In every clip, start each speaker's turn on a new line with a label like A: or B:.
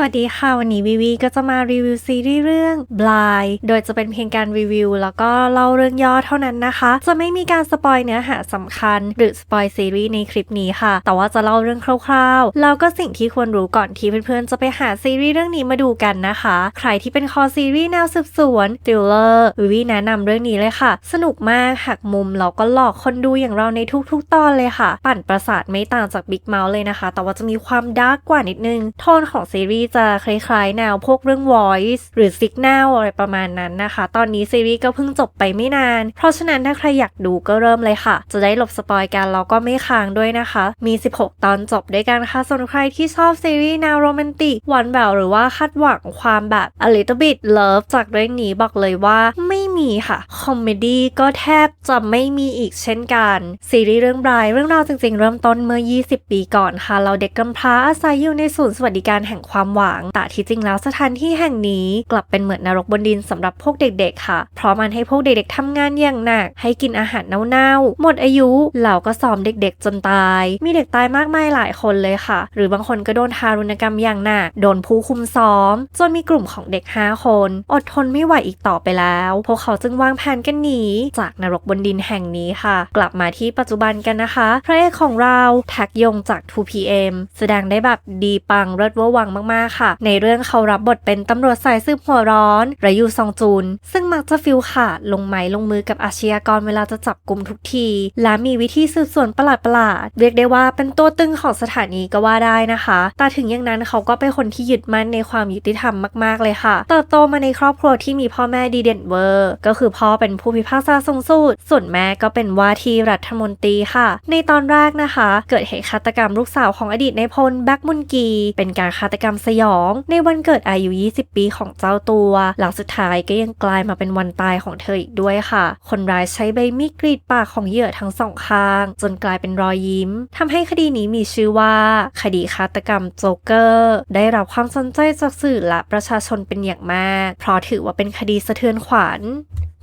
A: สวัสดีค่ะวันนี้วีวีก็จะมารีวิวซีรีส์เรื่อง Blind โดยจะเป็นเพียงการรีวิว แล้วก็เล่าเรื่องย่อเท่านั้นนะคะ จะไม่มีการสปอยเนื้อหาสำคัญ หรือสปอยซีรีส์ในคลิปนี้ค่ะ แต่ว่าจะเล่าเรื่องคร่าวๆ แล้วก็สิ่งที่ควรรู้ก่อนที่เพื่อนๆจะไปหาซีรีส์เรื่องนี้มาดูกันนะคะ ใครที่เป็นคอซีรีส์แนวสืบสวนทริลเลอร์วีวีแนะนำเรื่องนี้เลยค่ะ สนุกมากหักมุมแล้วก็หลอกคนดูอย่างเราในทุกๆ ตอนเลยค่ะ ปั่นประสาทไม่ต่างจากบิ๊กเมาส์เลยนะคะ แต่ว่าจะมีความดาร์กกว่านิดนึงโทนของซีรีส์จะคล้ายๆแนวพวกเรื่อง voice หรือ signal อะไรประมาณนั้นนะคะ ตอนนี้ซีรีส์ก็เพิ่งจบไปไม่นาน เพราะฉะนั้นถ้าใครอยากดูก็เริ่มเลยค่ะ จะได้หลบสปอยกันแล้วก็ไม่ค้างด้วยนะคะ มี 16 ตอนจบด้วยกันค่ะส่วนใครที่ชอบซีรีส์แนวโรแมนติกหวานแหววหรือว่าคาดหวังความแบบ a little bit love จากเรื่องนี้บอกเลยว่าไม่ มีค่ะคอมเมดี้ก็แทบจะไม่มีอีกเช่นกันซีรีส์เรื่องบรายเรื่องราวจริงๆ เริ่มต้นเมื่อ 20 ปีก่อนค่ะ เราเด็กกำพร้าอาศัยอยู่ในศูนย์สวัสดิการแห่งความหวัง แต่ที่จริงแล้วสถานที่แห่งนี้กลับเป็นเหมือนนรกบนดินสำหรับพวกเด็กๆ ค่ะ เพราะมันให้พวกเด็กๆทำงานอย่างหนัก ให้กินอาหารเน่าๆ หมดอายุแล้วก็ซ้อมเด็กๆ จนตาย มีเด็กตายมากมายหลายคนเลยค่ะ หรือบางคนก็โดนทารุณกรรมอย่างหนัก โดนผู้คุมซ้อม จนมีกลุ่มของเด็ก 5 คน อดทนไม่ไหวอีกต่อไปแล้ว พวกเขาจึงวางแผนกันหนี จากนรกบนดินแห่งนี้ค่ะ กลับมาที่ปัจจุบันกันนะคะ พระเอกของเราแท็กยงจาก 2PM แสดงได้แบบดีปังเลิศเวอร์วังมากๆค่ะ ในเรื่องเขารับบทเป็นตำรวจสายสืบหัวร้อนระยูซองจุนซึ่งมักจะฟิลขาดลงไม้ลงมือกับอาชญากรเวลาจะจับกลุ่มทุกที และมีวิธีสืบสวนประหลาดๆเรียกได้ว่าเป็นตัวตึงของสถานีก็ว่าได้นะคะ แต่ถึงอย่างนั้นเขาก็เป็นคนที่ยึดมั่นในความยุติธรรมมาก ๆ เลยค่ะ เติบโตมาในครอบครัวที่มีพ่อแม่ดีเด่นเวอร์ก็คือพ่อเป็นผู้พิพากษาทรงสูตรส่วนแม่ก็เป็นว่าที่รัฐมนตรีค่ะ ในตอนแรกนะคะ เกิดเหตุฆาตกรรมลูกสาวของอดีตในายพลแบ็กมุนกี เป็นการฆาตกรรมสยอง ในวันเกิดอายุ 20 ปีของเจ้าตัว หลังสุดท้ายก็ยังกลายมาเป็นวันตายของเธออีกด้วยค่ะ คนร้ายใช้ใบมีดกรีดปากของเหยื่อทั้งสองข้าง จนกลายเป็นรอยยิ้มทำให้คดีนี้มีชื่อว่า คดีฆาตกรรมโจ๊กเกอร์ ได้รับความสนใจจากสื่อและประชาชนเป็นอย่างมาก เพราะถือว่าเป็นคดีสะเทือนขวัญ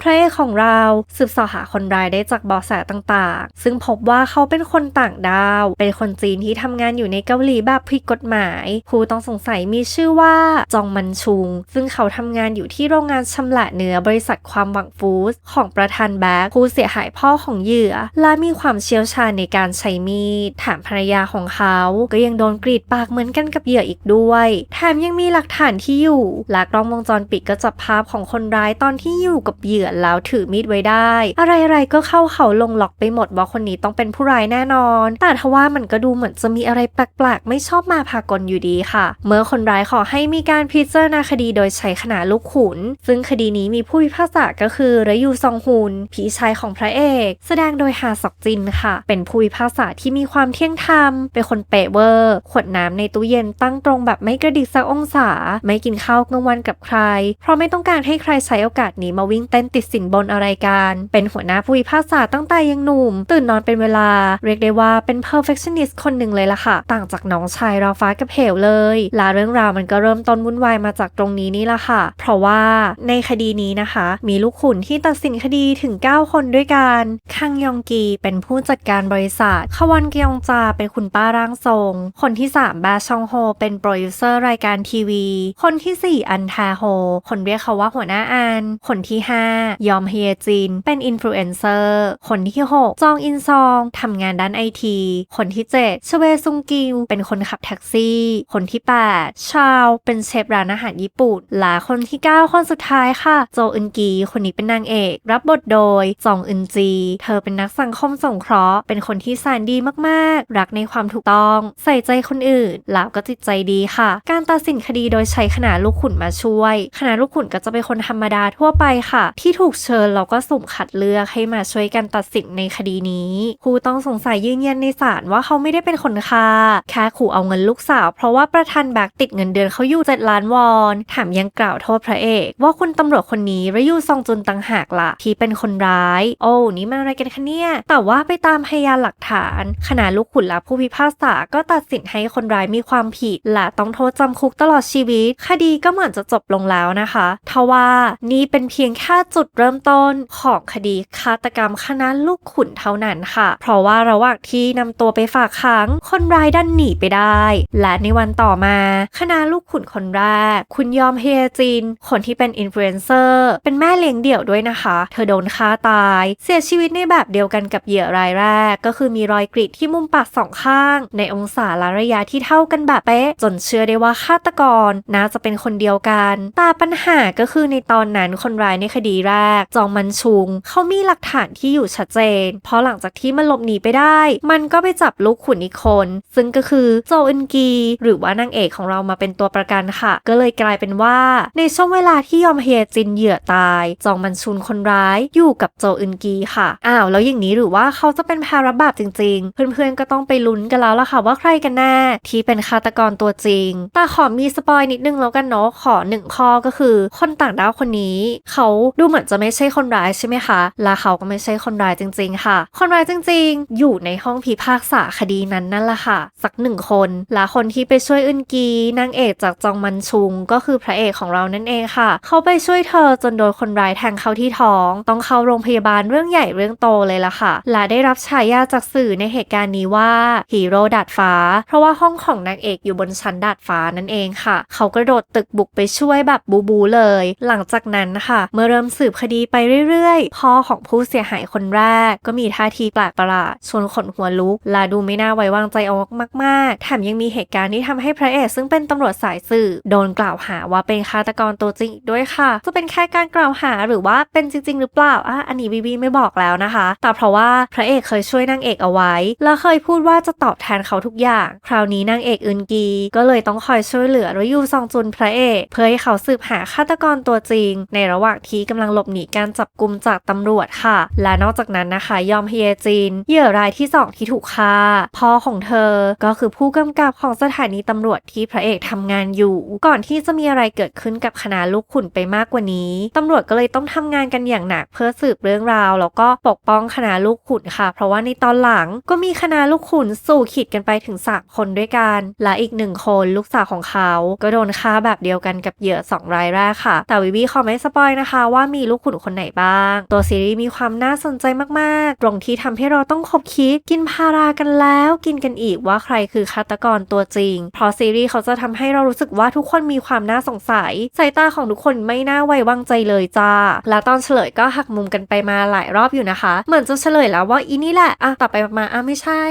A: พระเอกของเราสืบสาะหาคนร้ายได้จากบาะแสต่างๆ ซึ่งพบว่าเขาเป็นคนต่างดาว เป็นคนจีนที่ทำงานอยู่ในเกาหลีแบบผิดกฎหมาย ผู้ต้องสงสัยมีชื่อว่าจองมันชุง ซึ่งเขาทำงานอยู่ที่โรงงานชำละเนื้อบริษัทความหวังฟู้ดของประธานแบ็คผู้เสียหายพ่อของเหยื่อ และมีความเชี่ยวชาญในการใช้มีดถามภรรยาของเขา ก็ยังโดนกรีดปากเหมือนกันกับเหยื่ออีกด้วยแถมยังมีหลักฐานที่อยู่และกล้องวงจรปิดก็จับภาพของคนร้ายตอนที่อยู่กับเหยื่อแล้วถือมีดไว้ได้ อะไรๆก็เข้าเขาลงล็อกไปหมดว่าคนนี้ต้องเป็นผู้ร้ายแน่นอน แต่ทว่ามันก็ดูเหมือนจะมีอะไรแปลกๆ ไม่ชอบมาพากลอยู่ดีค่ะ เมื่อคนร้ายขอให้มีการพิจารณาคดีโดยใช้ขนาดลูกขุน ซึ่งคดีนี้มีผู้พิพากษาก็คือระยูซองฮุนพี่ชายของพระเอก แสดงโดยฮาซอกจินค่ะ เป็นผู้พิพากษาที่มีความเที่ยงธรรม เป็นคนเปะเวอร์ ขวดน้ำในตู้เย็นตั้งตรงแบบไม่กระดิกสักองศา ไม่กินข้าวกลางวันกับใคร เพราะไม่ต้องการให้ใครใช้โอกาสนี้มาวิ่งเต้นติดสินบนอะไรกัน เป็นหัวหน้าผู้พิพากษาตั้งแต่ยังหนุ่ม ตื่นนอนเป็นเวลา เรียกได้ว่าเป็น perfectionist คนหนึ่งเลยล่ะค่ะ ต่างจากน้องชายรอฟ้ากับเหวเลยละเรื่องราวมันก็เริ่มต้นวุ่นวายมาจากตรงนี้นี่ละค่ะ เพราะว่าในคดีนี้นะคะ มีลูกขุนที่ตัดสินคดีถึง 9 คนด้วยกันคังยองกีเป็นผู้จัดการบริษัทควันเกียงจาเป็นคุณป้าร่างทรง คนที่ 3 บาชองโฮ เป็นโปรดิวเซอร์รายการทีวี คนทีสี่4 อันทาโฮ คนเรียกเขาว่าหัวหน้าอัน คนที่ 5ยอมเฮียจิน เป็นอินฟลูเอนเซอร์ คนที่ 6 จองอินซอง ทำงานด้านไอที คนที่ 7 ชเวซุงกิว เป็นคนขับแท็กซี่ คนที่ 8 ชาว เป็นเชฟร้านอาหารญี่ปุ่น และคนที่ 9 คนสุดท้ายค่ะ โจอึนกี คนนี้เป็นนางเอก รับบทโดย จองอึนจี เธอเป็นนักสังคมสงเคราะห์ เป็นคนที่แสนดีมากๆ รักในความถูกต้อง ใส่ใจคนอื่น แล้วก็จิตใจดีค่ะ การตัดสินคดีโดยใช้ขนาดลูกขุนมาช่วย ขนาดลูกขุนก็จะเป็นคนธรรมดาทั่วไปค่ะ ที่ถูกเชิญแล้วก็สุ่มคัดเลือกให้มาช่วยกันตัดสินในคดีนี้ ผู้ต้องสงสัยยืนยันในศาลว่าเขาไม่ได้เป็นคนฆ่าแค่ขู่เอาเงินลูกสาว เพราะว่าประธานแบกติดเงินเดือนเขาอยู่7ล้านวอนแถมยังกล่าวโทษพระเอก ว่าคุณตำรวจคนนี้ระยูซองจุนตังหากละที่เป็นคนร้าย โอ้นี่มันอะไรกันคะเนี่ย แต่ว่าไปตามพยานหลักฐานขณะลูกขุนและผู้พิพากษาก็ตัดสินให้คนร้ายมีความผิด และต้องโทษจำคุกตลอดชีวิต คดีก็เหมือนจะจบลงแล้วนะคะทว่านี่เป็นเพียงแค่จุดดเริ่มต้นของคดีฆาตกรรมคณะลูกขุนเท่านั้นค่ะ เพราะว่าระหว่างที่นำตัวไปฝากขังคนร้ายดันหนีไปได้ และในวันต่อมาคณะลูกขุนคนแรก คุณยอมเฮยจิน คนที่เป็นอินฟลูเอนเซอร์เป็นแม่เลี้ยงเดี่ยวด้วยนะคะ เธอโดนฆ่าตาย เสียชีวิตในแบบเดียวกันกับเหยื่อรายแรก ก็คือมีรอยกรีดที่มุมปากสองข้าง ในองศาและระยะที่เท่ากันแบบเป๊ะ จนเชื่อได้ว่าฆาตกรน่าจะเป็นคนเดียวกัน แต่ปัญหาก็คือในตอนนั้นคนร้ายในคดีแรก จองมันชุง เขามีหลักฐานที่อยู่ชัดเจน เพราะหลังจากที่มันหลบหนีไปได้ มันก็ไปจับลูกขุนอีกคน ซึ่งก็คือโจอึนกี หรือว่านางเอกของเรามาเป็นตัวประกันค่ะ ก็เลยกลายเป็นว่า ในช่วงเวลาที่ยอมเฮยจินเหยื่อตาย จองมันชุนคนร้ายอยู่กับโจอึนกีค่ะ อ้าว แล้วอย่างนี้หรือว่าเขาจะเป็นแพรบาปจริง ๆ เพื่อนๆก็ต้องไปลุ้นกันแล้วล่ะค่ะว่าใครกันแน่ที่เป็นฆาตกรตัวจริง แต่ขอมีสปอยนิดนึงแล้วกันเนาะขอหนึ่งข้อก็คือ คนต่างด้าวคนนี้ เขาดูเหมือนจะไม่ใช่คนร้ายใช่ไหมคะ และเขาก็ไม่ใช่คนร้ายจริง ๆ ค่ะ คนร้ายจริง ๆ อยู่ในห้องพิพากษาคดีนั้นนั่นแหละค่ะ สักหนึ่งคน และคนที่ไปช่วยอึนกีนางเอกจากจองมันชุงก็คือพระเอกของเรานั่นเองค่ะ เขาไปช่วยเธอจนโดนคนร้ายแทงเข้าที่ท้อง ต้องเข้าโรงพยาบาลเรื่องใหญ่เรื่องโตเลยล่ะค่ะ และได้รับฉายาจากสื่อในเหตุการณ์นี้ว่าฮีโร่ดาดฟ้า เพราะว่าห้องของนางเอกอยู่บนชั้นดาดฟ้านั่นเองค่ะ เขากระโดดตึกบุกไปช่วยแบบบูบูเลย หลังจากนั้นค่ะ เมื่อเริ่มสืบคดีไปเรื่อยๆ พ่อของผู้เสียหายคนแรก ก็มีท่าทีแปลกประหลาดชวนขนหัวลุก และดูไม่น่าไว้วางใจเอามากๆแถมยังมีเหตุการณ์ที่ทำให้พระเอกซึ่งเป็นตำรวจสายสืบโดนกล่าวหาว่าเป็นฆาตกรตัวจริงด้วยค่ะ จะเป็นแค่การกล่าวหาหรือว่าเป็นจริง ๆ หรือเปล่าอะอันนี้บีบีไม่บอกแล้วนะคะ แต่เพราะว่าพระเอกเคยช่วยนางเอกเอาไว้ และเคยพูดว่าจะตอบแทนเขาทุกอย่าง คราวนี้นางเอกอึนกี ก็เลยต้องคอยช่วยเหลือรยูซองจุนพระเอก เพื่อให้เขาสืบหาฆาตกรตัวจริง ในระหว่างที่กำลังหลบหนีการจับกุมจากตำรวจค่ะ และนอกจากนั้นนะคะยอมเฮยจินเหยื่อรายที่สองที่ถูกฆ่าพ่อของเธอก็คือผู้กำกับของสถานีตำรวจที่พระเอกทำงานอยู่ ก่อนที่จะมีอะไรเกิดขึ้นกับคณะลูกขุนไปมากกว่านี้ตำรวจก็เลยต้องทำงานกันอย่างหนักเพื่อสืบเรื่องราว แล้วก็ปกป้องคณะลูกขุนค่ะ เพราะว่าในตอนหลังก็มีคณะลูกขุนสู่ขีดกันไปถึงสามคนด้วยกัน และอีกหนึ่งคนลูกสาวของเขา ก็โดนฆ่าแบบเดียวกันกับเหยื่อสองรายแรกค่ะ แต่วิวีขอไม่สปอยนะคะว่ามีลูกขุนคนไหนบ้าง ตัวซีรีส์มีความน่าสนใจมากๆ ตรงที่ทำให้เราต้องคบคิด กินพารากันแล้วกินกันอีกว่าใครคือฆาตกรตัวจริง เพราะซีรีส์เขาจะทำให้เรารู้สึกว่าทุกคนมีความน่าสงสัย สายตาของทุกคนไม่น่าไว้วางใจเลยจ้า และตอนเฉลยก็หักมุมกันไปมาหลายรอบอยู่นะคะ เหมือนจะเฉลยแล้วว่าอีนี่แหละอะต่อไปมาอะไม่ใช่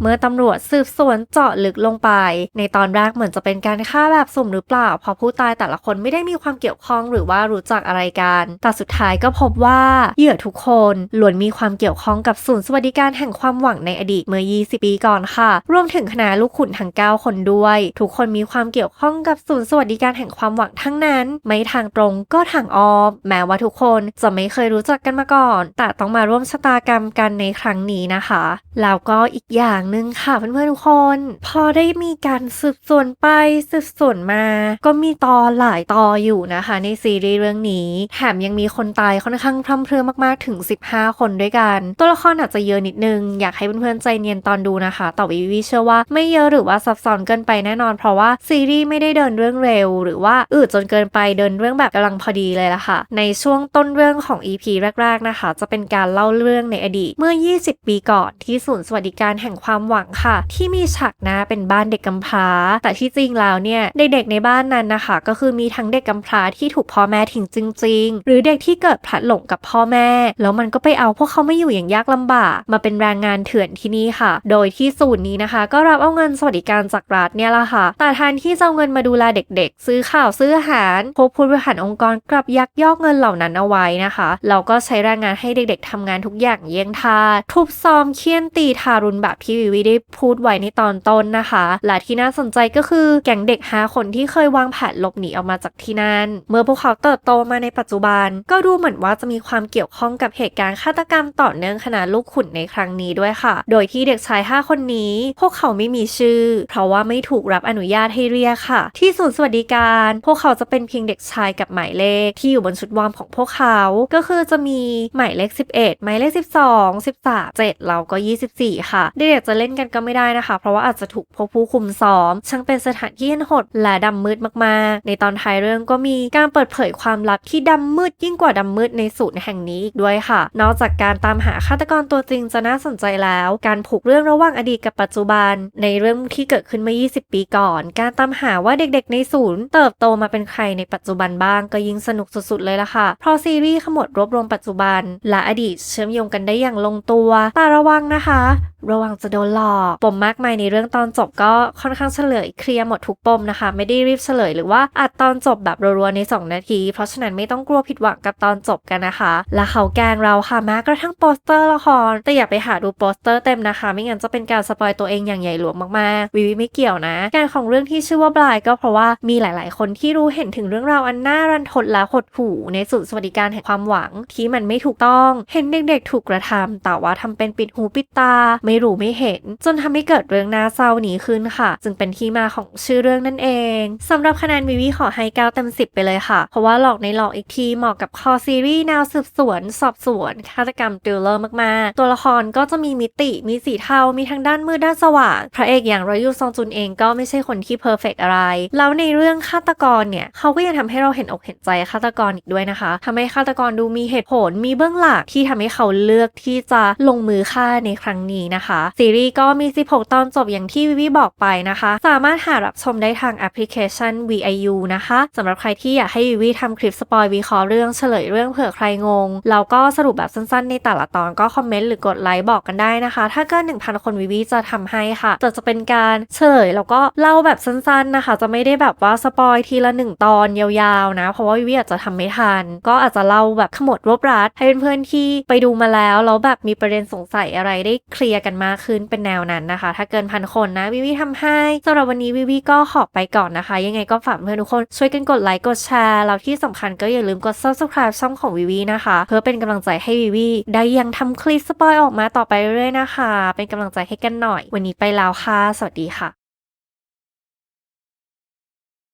A: เมื่อตำรวจสืบสวนเจาะลึกลงไป ในตอนแรกเหมือนจะเป็นการฆ่าแบบสุ่มหรือเปล่า เพราะผู้ตายแต่ละคนไม่ได้มีความเกี่ยวข้องหรือว่ารู้จักอะไรกัน แต่สุดท้ายก็พบว่าเหยื่อทุกคนล้วนมีความเกี่ยวข้องกับศูนย์สวัสดิการแห่งความหวังในอดีตเมื่อ 20 ปีก่อนค่ะ รวมถึงคณะลูกขุนทั้ง 9 คนด้วย ทุกคนมีความเกี่ยวข้องกับศูนย์สวัสดิการแห่งความหวังทั้งนั้น ไม่ทางตรงก็ทางอ้อม แม้ว่าทุกคนจะไม่เคยรู้จักกันมาก่อน แต่ต้องมาร่วมชะตากรรมกันในครั้งนี้นะคะ แล้วก็อีกอย่างหนึ่งค่ะเพื่อนๆทุกคน พอได้มีการสืบสวนไปสืบสวนมา ก็มีตอนหลายตออยู่นะคะ ในซีรีส์เรื่องนี้ แถมยังมีคนตายค่อนข้างพร่ำเพรื่อมากๆถึง 15 คนด้วยกัน ตัวละครอาจจะเยอะนิดนึง อยากให้เพื่อนๆใจเย็นตอนดูนะคะ แต่วิวีเชื่อว่าไม่เยอะหรือว่าซับซ้อนเกินไปแน่นอน เพราะว่าซีรีส์ไม่ได้เดินเรื่องเร็ว หรือว่าอืดจนเกินไปเดินเรื่องแบบกำลังพอดีเลยละค่ะ ในช่วงต้นเรื่องของ EP แรก ๆนะคะ จะเป็นการเล่าเรื่องในอดีตเมื่อ 20 ปีก่อนที่ศูนย์สวัสดิการแห่งความหวังค่ะ ที่มีฉากหน้าเป็นบ้านเด็กกำพร้า แต่ที่จริงแล้วเนี่ยเด็กๆในบ้านนั้นนะคะ ก็คือมีทั้งเด็กกำพร้าที่ถูกพ่อแม่ทิ้งจริง ๆ หรือเด็กที่เกิดพลัดหลงกับพ่อแม่ แล้วมันก็ไปเอาพวกเขาไม่อยู่อย่างยากลำบาก มาเป็นแรงงานเถื่อนที่นี่ค่ะ โดยที่ศูนย์นี้นะคะ ก็รับเอาเงินสวัสดิการจากรัฐเนี่ยแหละค่ะ แต่แทนที่จะเอาเงินมาดูแลเด็กๆ ซื้อข้าวซื้ออาหารพวกผู้บริหารองค์กรกลับยักยอกเงินเหล่านั้นเอาไว้นะคะแล้วก็ใช้แรงงานให้เด็กๆทำงานทุกอย่างเยี่ยงทาทุบซ้อมเคี่ยนตีทารุณแบบที่วิวีได้พูดไว้ในตอนต้นนะคะ และที่น่าสนใจก็คือแก๊งเด็ก 5 คนที่เคยวางแผนหลบหนีออกมาจากที่นั่น เมื่อพวกเขาเติบโตมาในปัจจุบัน ก็ดูเหมือนว่าจะมีความเกี่ยวข้องกับเหตุการณ์ฆาตกรรมต่อเนื่องขนาดลูกขุนในครั้งนี้ด้วยค่ะ โดยที่เด็กชาย 5 คนนี้ พวกเขาไม่มีชื่อ เพราะว่าไม่ถูกรับอนุญาตให้เรียกค่ะ ที่ศูนย์สวัสดิการ พวกเขาจะเป็นเพียงเด็กชายกับหมายเลขที่อยู่บนชุดวอร์มของพวกเขา ก็คือจะมีหมายเลข 11 หมายเลข 12 13 7แล้วก็ 24 ค่ะ เด็กจะเล่นกันก็ไม่ได้นะคะ เพราะว่าอาจจะถูกพวกผู้คุมซ้อม ช่างเป็นสถานที่อันหดและดำมืดมากๆ ในตอนท้ายเรื่องก็มีการเปิดเผยความลับที่ดำมืดยิ่งกว่าดำมืดในศูนย์แห่งนี้อีกด้วยค่ะ นอกจากการตามหาฆาตกรตัวจริงจะน่าสนใจแล้ว การผูกเรื่องระหว่างอดีตกับปัจจุบัน ในเรื่องที่เกิดขึ้นเมื่อ 20 ปีก่อน การตามหาว่าเด็กๆ ในศูนย์เติบโตมาเป็นใครในปัจจุบันบ้างก็ยิ่งสนุกสุดๆเลยล่ะค่ะ เพราะซีรีส์ขมวดรวบรวมปัจจุบัน และอดีตเชื่อมโยงกันได้อย่างลงตัวแต่ระวังนะคะระวังจะโดนหลอก ปมมากมายในเรื่องตอนจบก็ค่อนข้างเฉลยเคลียร์หมดทุกปมนะคะ ไม่ได้รีบเฉลยหรือว่าอัดตอนจบแบบรัวๆใน 2 นาที เพราะฉะนั้นไม่ต้องกลัวผิดหวังกับตอนจบกันนะคะ และเขาแกงเราค่ะแม้กระทั่งโปสเตอร์ละคร แต่อย่าไปหาดูโปสเตอร์เต็มนะคะ ไม่งั้นจะเป็นการสปอยตัวเองอย่างใหญ่หลวงมากๆวิวิไม่เกี่ยวนะ การของเรื่องที่ชื่อว่าบลายก็เพราะว่ามีหลาย ๆ คนที่รู้เห็นถึงเรื่องราวอันน่ารันทดและหดหู่ในสุดสวัสดิการแห่งความหวังที่มันไม่ถูกต้อง เห็นเด็กๆ ถูกกระทำแต่ว่าทำเป็นปิดหูปิดตาไม่รู้ไม่เห็น จนทำให้เกิดเรื่องน่าเศร้านี้ขึ้นค่ะ จึงเป็นที่มาของชื่อเรื่องนั่นเองสำหรับคะแนนวิวิขอให้9เต็ม10 ไปเลยค่ะ เพราะว่าหลอกในหลอกอีกทีเหมาะกับคอซีรีส์แนวสืบสวน สอบสวนฆาตกรรมดิลเลอร์มากๆ ตัวละครก็จะมีมิติมีสีเทามีทั้งด้านมืดด้านสว่างพระเอกอย่างรอยูซองจุนเองก็ไม่ใช่คนที่เพอร์เฟกอะไร แล้วในเรื่องฆาตกรเนี่ยเขาก็ยังทำให้เราเห็นอกเห็นใจฆาตกรอีกด้วยนะคะทำให้ฆาตกรดูมีเหตุผลมีเบื้องหลักที่ทำให้เขาเลือกที่จะลงมือฆ่าในครั้งนี้นะคะ ซีรีส์ก็มี 16 ตอนจบอย่างที่วิวิบอกไปนะคะ สามารถหารับชมได้ทางแอปพลิเคชัน VIU นะคะสำหรับใครที่อยากให้วิวิทำคลิปสปอยวิเคราะห์เรื่องเฉลยเรื่องเผื่อใครงง แล้วก็สรุปแบบสั้นๆ ในแต่ละตอนก็คอมเมนต์หรือกดไลค์บอกกันได้นะคะ ถ้าเกิน 1,000 คนวิวิจะทำให้ค่ะแต่จะเป็นการเฉลยแล้วก็เล่าแบบสั้นๆนะคะ จะไม่ได้แบบว่าสปอยทีละหนึ่งตอนยาวๆนะ เพราะว่าวิวิอาจจะทำไม่ทัน ก็อาจจะเล่าแบบขมวดรวบรัดให้เพื่อนๆที่ไปดูมาแล้วแล้วแบบมีประเด็นสงสัยอะไรได้เคลียร์กันมากขึ้นเป็นแนวนั้นนะคะ ถ้าเกินพันคนนะวิวิทำให้สำหรับวันนี้วิวิก็ขอไปก่อนนะคะ ยังไงก็ฝากเพื่อนทุกคนช่วยกันกดไลค์กดแชร์แล้วที่สำคัญก็อย่าลืมกด subscribe ช่องของวิวินะคะ เพื่อเป็นกำลังใจให้วิวิได้ยังทำคลิปสปอยออกมาต่อไปเรื่อยๆนะคะ เป็นกำลังใจให้กันหน่อย วันนี้ไปแล้วค่ะ สวัสดีค่ะ